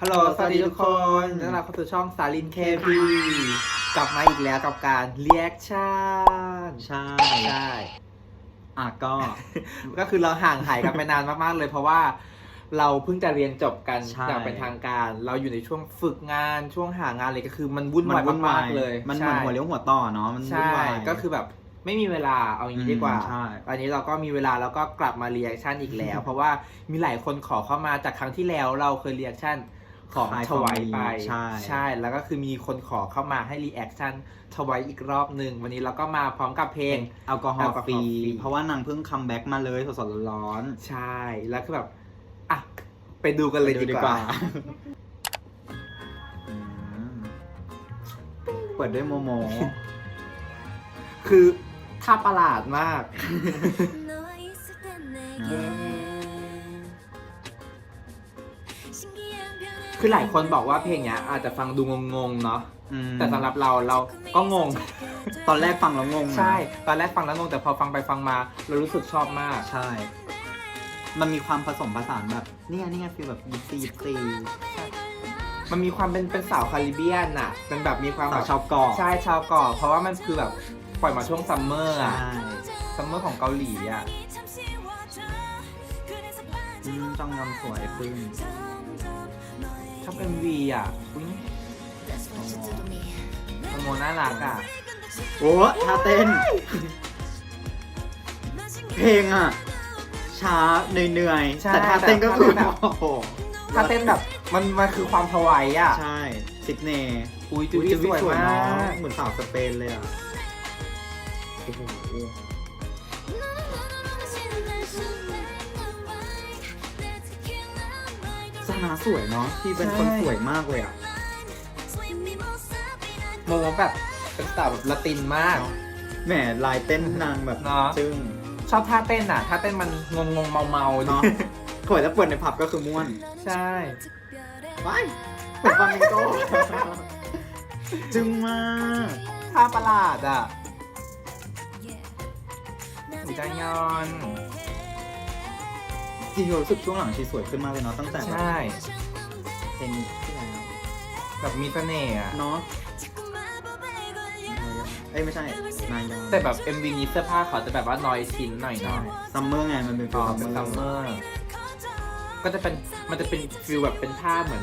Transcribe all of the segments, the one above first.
ฮัลโหล สวัสดีทุกคนต้อนรับเข้าสู่ช่องสาลินเคพีกลับมาอีกแล้วกับการเรียกชั่นใช่ใช่ อะก็ ก็คือเราห่างหายกันไปนานมากๆเลยเพราะว่าเราเพิ่งจะเรียนจบกันใช่อย่างเป็นทางการ เราอยู่ในช่วงฝึกงานช่วงหางานเลยก็คือมันวุ่นมันวายวุ่นวามายกๆเลย มันเหมือนใช่หัวเลี้ยวหัวต่อเนาะ มันวุ่นใช่วายก็คือแบบไม่มีเวลาเอาอย่างนี้ดีกว่าอืมใช่ตอนนี้เราก็มีเวลาแล้วก็กลับมาเรียกชั่นอีกแล้ว เพราะว่ามีหลายคนขอเข้ามาจากครั้งที่แล้วเราเคยเรียกชั่น ของขายถวายไปใช่ใช่แล้วก็คือมีคนขอเข้ามาให้รีแอคชั่นถวายอีกรอบหนึ่งวันนี้เราก็มาพร้อมกับเพลงแอลกอฮอแอลล์กอฮอล์ฟรีฟรีเพราะว่านางเพิ่งคัมแบ็กมาเลยสดๆร้อนใช่แล้วคือแบบอะไปดูกันๆเลยดีกว่าอืมเปิดด้วยโมโม คือท่าประหลาดมาก คือหลายคนบอกว่าเพลงเนี้ยอาจจะฟังดูงงๆเนาะอืมแต่สำหรับเราเราก็งง ตอนแรกฟังแล้วงงนะใช่ ตอนแรกฟังแล้วงงแต่พอฟังไปฟังมา เรารู้สึกชอบมาก ใช่ มันมีความผสมผสานแบบเนี่ยเนี่ยฟีลแบบยิปซียิปซีมันมีความเป็นเป็นสาวคาริเบียนอะเป็นแบบมีความสาแบวบชาวเกาะใช่ชาวเกาะเพราะว่ามันคือแบบปล่อยมาช่วงซัมเมอร์ใช่ อะซัมเมอร์ของเกาหลีอะ อืมจ้องยำสวยขึ้นช อบเอ็มวีอะอุ๊ยโมโมน่ารักอะโอ้ท่าเต้น เพลงอะ ช้าเหนื่อยๆ ใช่แต่ท่าเต้นก็คือแต่ท่าเต้นแบบ โอ้โหถ้าเต้นแบบมันมันคือความถวายอะใช่ซิดเนย์อุ้ยจูดี้สวยมาก เหมือนสาวสเปนเลยอะโอ้โห นาสวยเนาะที่เป็นคนสวยมากเลยอะโมโมแบบเป็นสาวแบบละตินมาก แหมลายเต้นนางแบบเนาะจึ้งชอบท่าเต้นอะท่าเต้นมันงงงๆเมาเมาๆเนาะ เนาะถอยแล้วเปิดในผับก็คือม่วนใช่ ว้ายเป็นฟามิงโกจึ้งมากท่าประหลาดอะหูจายอน จริงๆรู้สึกช่วงหลังชีสวยขึ้นมากเลยเนาะตั้งแต่แบบใช่เพลงที่แล้วแบบมีเสน่ห์อะเนาะเอ้ยไม่ใช่นายองแต่แบบ MV นี้เสื้อผ้าเขาจะแบบว่าน้อยชิ้นหน่อยเนาะซัมเมอร์ไงมันเป็นฟิอ๋ลอเป็นซัมเมอร์ก็จะเป็นมันจะเป็นฟิลแบบเป็นผ้าเหมือน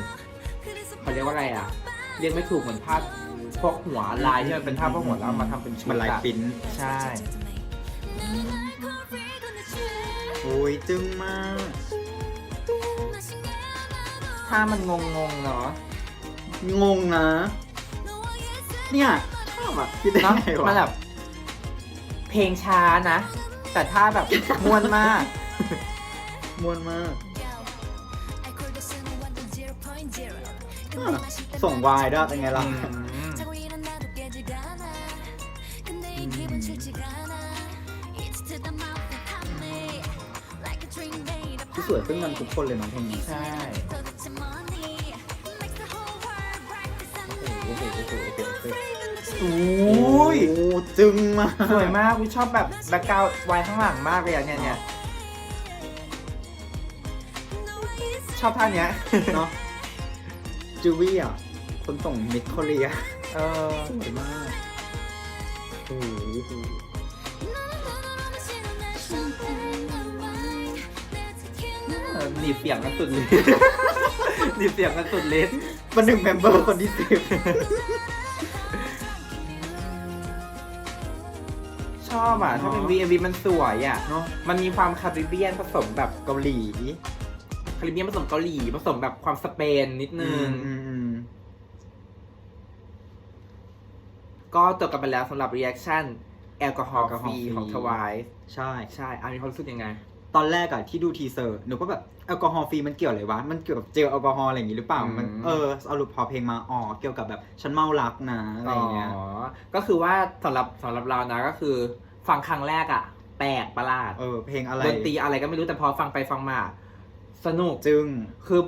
เขาเรียกว่าอะไรอะเรียกไม่ถูกเหมือนผ้าพวกหัวลายที่มันเป็นผ้าพวกหัวแล้วเอามาทำเป็นชุดมันลายอะปริ้น ใช่ โอ้ยจึ้งมาก ถ้ามันงงงๆเนาะงงนะ เนี่ยชอบอะคิดได้เนาะไงวะ มันแบบเพลงช้านะ แต่ถ้าแบบม่วนมากม่วนมากอะส่งวายด้วยเป็นไงล่ะ อืม สวยขึ้นกันทุกคนเลยเน้องเพลงนี้ใช่โอ้โหโอ้โหโอ้โหโอ้โหโอ้โหอุ้ยโอ้โหจึ้งมากสวยมากวิชอบแบบแบ็คกราวด์ไว้ข้างหลังมากเลยอะเนี่ยเนี่ยชอบท่าเนี้ยเนาะจูวี่อะ คนส่งมิดโคเรียเออสวยมากโอ้โห หนีบเสียงกันสุดเลย หนีบเสียงกันสุดเลสเป็นหนึ่งเมมเบอร์คนที่สิบชอบอะเนอะถ้าเป็น VMV มันสวยอะ เนาะมันมีความคาริเบียนผสมแบบเกาหลี คาริเบียนผสมเกาหลี ผสมแบบความสเปนนิดนึงอืมอืมก็จบกันไปแล้วสำหรับ reaction แอลกอฮอล์แอลกอฮฟอล์รีฟรีของทวาย ใช่ ใช่อามีความรู้สึกยังไง ตอนแรกอะที่ดูทีเซอร์หนูก็แบบแอลกอฮอล์ฟรีมันเกี่ยวอะไรวะ มันเกี่ยวกับเจลแอลกอฮอล์อะไรอย่างงี้หรือเปล่าอืมมัน เออเอารูปพอเพลงมาอ๋อเกี่ยวกับแบบฉันเมารักนะอะไรอย่างเงี้ยอ๋อก็คือว่าสำหรับสำหรับเรานะก็คือฟังครั้งแรกอะแปลกประหลาดเออเพลงอะไรดนตรีอะไรก็ไม่รู้แต่พอฟังไปฟังมา สนุกจึงคือ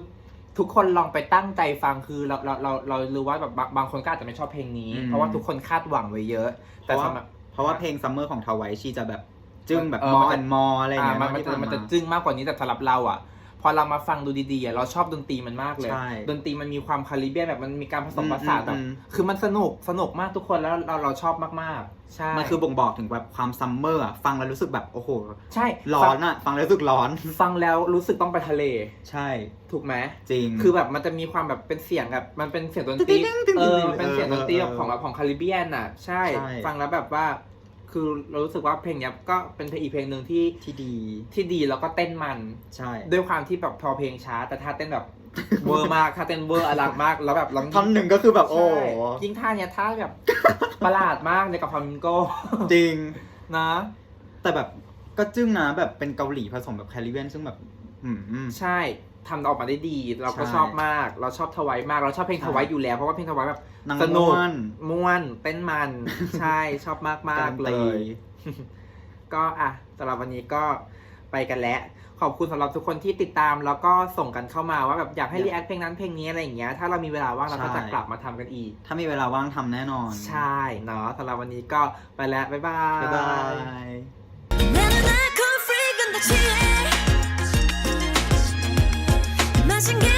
ทุกคนลองไปตั้งใจฟังคือเราเราเราเรารู้ว่าแบบบางบางคนก็อาจจะไม่ชอบเพลงนี้อืมเพราะว่าทุกคนคาดหวังไว้เยอะเพแต่ราะว่าสำหรับเพราะว่าเพลงซัมเมอร์ของทาวายชีจะแบบ จึงแบบเออมอมันจะ อันมออะไรอย่างอ่าเงี้ยมันมันที่จะผ่า มันจะจึ้งมากกว่านี้แต่สำหรับเราอะ พออเรามาฟังดูดีๆอะเราชอบดนตรีมันมากเลย ใช่ดนตรีมันมีความคาริเบียนแบบมันมีการผสมผสานแบบอืมอืม คือมันสนุกสนุกมากทุกคนแล้วเราเราชอบมากๆ ใช่มันคือบ่งบอกถึงแบบความซัมเมอร์อะฟังแล้วรู้สึกแบบโอ้โห ใช่ร้อนอะฟังแล้วรู้สึกร้อน ฟังแล้วรู้สึกต้องไปทะเลใช่ถูกไหม จริง คือแบบมันจะมีความแบบเป็นเสียงแบบมันเป็นเสียงดนตรีตึ๊ดตึ๊ดตึ๊ดเออตึ๊ดมันเป็นเสียงดนตรีเออแบบของแบบของคาริเบียนอะ ใช่ ใช่ ฟังแล้วแบบว่า คือเรารู้สึกว่าเพลงเนี้ยก็เป็นเพลงอีกเพลงหนึ่งที่ที่ดีที่ดีแล้วก็เต้นมัน ใช่ ด้วยความที่แบบพอเพลงช้า แต่ท่าเต้นแบบเวอร์มากท่าเต้นเวอร์อลังมากแล้วแบบร้องท่อนหนึ่งก็คือแบบโอ้ใช่ยิ่งท่าเนี้ยท่าแบบประหลาดมากในกับฟามิงโกจริงนะ แต่แบบก็จึ้งนะแบบเป็นเกาหลีผสมแบบแคริเบียนซึ่งแบบ อืมอืมใช่ ทำออกมาได้ดี เราก็ใช่ ชอบมาก เราชอบทวายมาก เราชอบเพลงใช่ทวายอยู่แล้ว เพราะว่าเพลงทวายแบบนางสนุกม่วนม่วน เต้นมัน ใช่ชอบมากมากๆเลยก็อะสำหรับวันนี้ก็ไปกันแล้ว ขอบคุณสำหรับทุกคนที่ติดตามแล้วก็ส่งกันเข้ามาว่าแบบอยากให้อยากรีแอคเพลงนั้นเพลงนี้อะไรอย่างเงี้ยถ้าเรามีเวลาว่างเราก็ใช่จะกลับมาทำกันอีก ถ้ามีเวลาว่างทำแน่นอนใช่เนาะสำหรับวันนี้ก็ไปแล้ว บ๊ายบาย บ๊ายบาย and get